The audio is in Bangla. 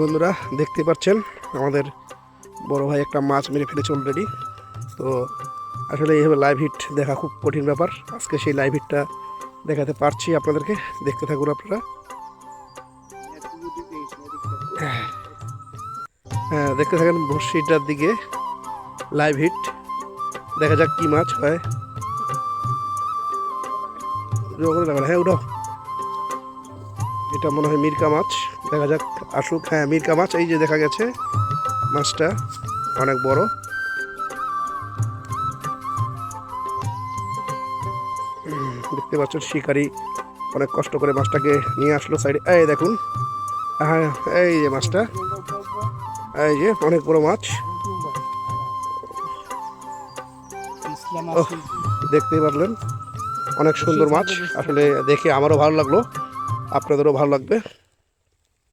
বন্ধুরা, দেখতে পাচ্ছেন, আমাদের বড় ভাই একটা মাছ মেরে ফেলেছে অলরেডি তো আসলে এইভাবে লাইভ হিট দেখা খুব কঠিন ব্যাপার। আজকে সেই লাইভ হিটটা দেখাতে পারছি আপনাদেরকে। দেখতে থাকুন আপনারা। হ্যাঁ দেখতে থাকেন বর্ষিটার দিকে লাইভ হিট দেখা যাক কি মাছ হয়। হ্যাঁ উঠো এটা মনে হয় মিরকা মাছ। দেখা যাক, আসুক। হ্যাঁ মিরকা মাছ, এই যে দেখা গেছে, মাছটা অনেক বড়। দেখতে পাচ্ছেন শিকারি অনেক কষ্ট করে মাছটাকে নিয়ে আসলো সাইডে। এই দেখুন হ্যাঁ এই যে মাছটা, এই যে অনেক বড় মাছ। দেখতেই পারলেন, অনেক সুন্দর মাছ। আসলে দেখে আমারও ভালো লাগল, আপনাদেরও ভালো লাগবে।